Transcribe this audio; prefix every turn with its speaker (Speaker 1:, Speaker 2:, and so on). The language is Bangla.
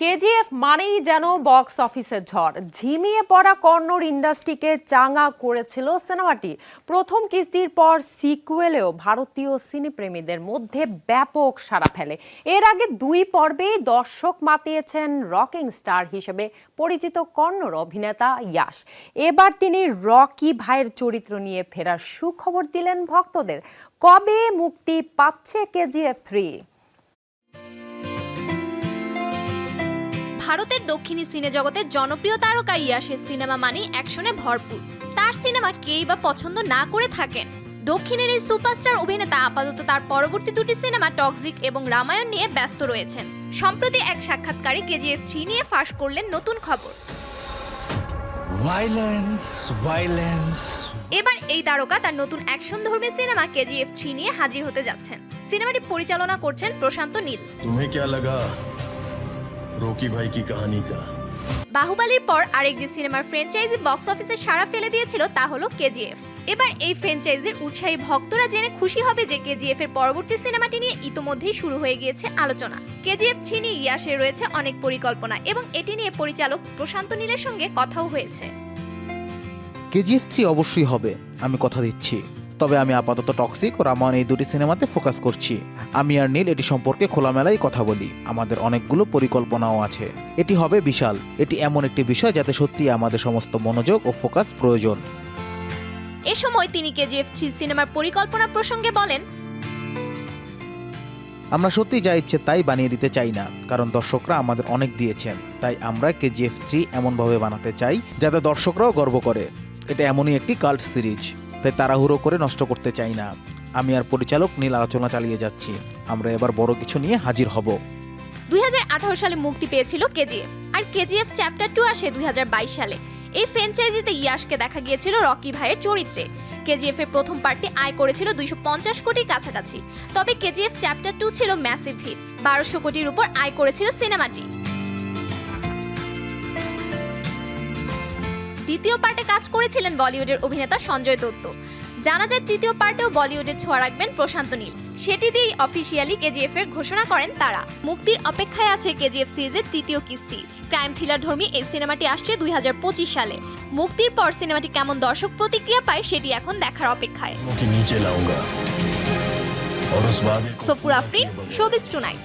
Speaker 1: কেজিএফ মানেই যেন বক্স অফিসের ঝড়। ঝিমিয়ে পড়া কন্নড় ইন্ডাস্ট্রিকে চাঙা করেছিল সিনেমাটি প্রথম কিস্তির পর সিকুয়েলেও ভারতীয় সিনেপ্রেমীদের মধ্যে ব্যাপক সাড়া ফেলে। এর আগে দুই পর্বেই দর্শক মাতিয়েছেন রকিং স্টার হিসেবে পরিচিত কন্নড় অভিনেতা ইয়াশ। এবার তিনি রকি ভাইয়ের চরিত্র নিয়ে ফেরার সুখবর দিলেন ভক্তদের। কবে মুক্তি পাচ্ছে কেজিএফ থ্রি
Speaker 2: ভারতের দক্ষিণী সিনে জগতের জনপ্রিয় তারকা ইয়াসের সিনেমা মানেই অ্যাকশনে ভরপুর। তার সিনেমা কেই বা পছন্দ না করে থাকেন। দক্ষিণের এই সুপারস্টার অভিনেতা আপাতত তার পরবর্তী দুটি সিনেমা টক্সিক এবং রামায়ণ নিয়ে ব্যস্ত রয়েছেন। সম্প্রতি এক সাক্ষাৎকারে কেজিএফ থ্রি নিয়ে ফাঁস করলেন নতুন খবর। এবার এই তারকা তার নতুন অ্যাকশন ধর্মী সিনেমা কেজিএফ থ্রি নিয়ে হাজির হতে যাচ্ছেন। সিনেমাটি পরিচালনা করছেন প্রশান্ত নীল।
Speaker 3: তুমি কে লাগা? রকি ভাই কি কাহানি কা?
Speaker 2: বাহুবালির পর আরেক যে সিনেমার ফ্র্যাঞ্চাইজি বক্স অফিসে সাড়া ফেলে দিয়েছিল তা হলো কেজিএফ। এবার এই ফ্র্যাঞ্চাইজির উৎসাহী ভক্তরা জেনে খুশি হবে যে কেজিএফ এর পরবর্তী সিনেমাটি নিয়ে ইতোমধ্যেই শুরু হয়ে গিয়েছে আলোচনা। কেজিএফ চিনি ইয়াসে রয়েছে অনেক পরিকল্পনা এবং এটি নিয়ে পরিচালক প্রশান্ত নীলের সঙ্গে কথাও হয়েছে।
Speaker 4: কেজিএফ থ্রি অবশ্যই হবে আমি কথা দিচ্ছি। তবে আমি আপাতত টক্সিক ও রামায়ণ এই দুটি সিনেমাতে ফোকাস করছি। আমি আর নীল এটি সম্পর্কে খোলামেলাই কথা বলি। আমাদের অনেকগুলো পরিকল্পনাও আছে। এটি হবে বিশাল। এটি এমন একটি বিষয় যাতে সত্যি আমাদের সমস্ত মনোযোগ ও ফোকাস প্রয়োজন।
Speaker 2: এ সময় তিনি কেজিএফ থ্রি সিনেমার পরিকল্পনা প্রসঙ্গে বলেন
Speaker 4: আমরা সত্যি যা ইচ্ছে তাই বানিয়ে দিতে চাই না কারণ দর্শকরা আমাদের অনেক দিয়েছেন। তাই আমরা কেজিএফ থ্রি এমনভাবে বানাতে চাই যাতে দর্শকরাও গর্ব করে। এটা এমনই একটি কাল্ট সিরিজ তাই তাড়াহুড়ো করে নষ্ট করতে চাই না। আমি আর পরিচালক নীল আলোচনা চালিয়ে যাচ্ছি। আমরা এবার বড় কিছু নিয়ে হাজির হব।
Speaker 2: দুই হাজার আঠারো সালে মুক্তি পেয়েছিল কেজিএফ। আর কেজিএফ চ্যাপ্টার টু আসে দুই হাজার বাইশ সালে। এই ফ্র্যাঞ্চাইজিতে ইয়াশকে দেখা গিয়েছিল রকি ভাইয়ের চরিত্রে। কেজিএফ এর প্রথম পার্টটি আয় করেছিল দুইশো পঞ্চাশ কোটির কাছাকাছি। তবে কেজিএফ চ্যাপ্টার টু ছিল ম্যাসিভ হিট বারোশো কোটির উপর আয় করেছিল সিনেমাটি দ্বিতীয় পার্টে কাজ করেছিলেন বলিউডের অভিনেতা সঞ্জয় দত্ত। জানা যায় তৃতীয় পার্টেও বলিউডে ছোঁয়া রাখবেন প্রশান্ত নীল। সেটি দিয়েই অফিসিয়ালি কেজিএফ এর ঘোষণা করেন তারা। মুক্তির অপেক্ষায় আছে কেজিএফ সিরিজের তৃতীয় কিস্তি। ক্রাইম থ্রিলার ধর্মী এই সিনেমাটি আসছে দুই হাজার পঁচিশ সালে। মুক্তির পর সিনেমাটি কেমন দর্শক প্রতিক্রিয়া পায় সেটি এখন দেখার অপেক্ষায়। Sopur Afrin showbiz tonight.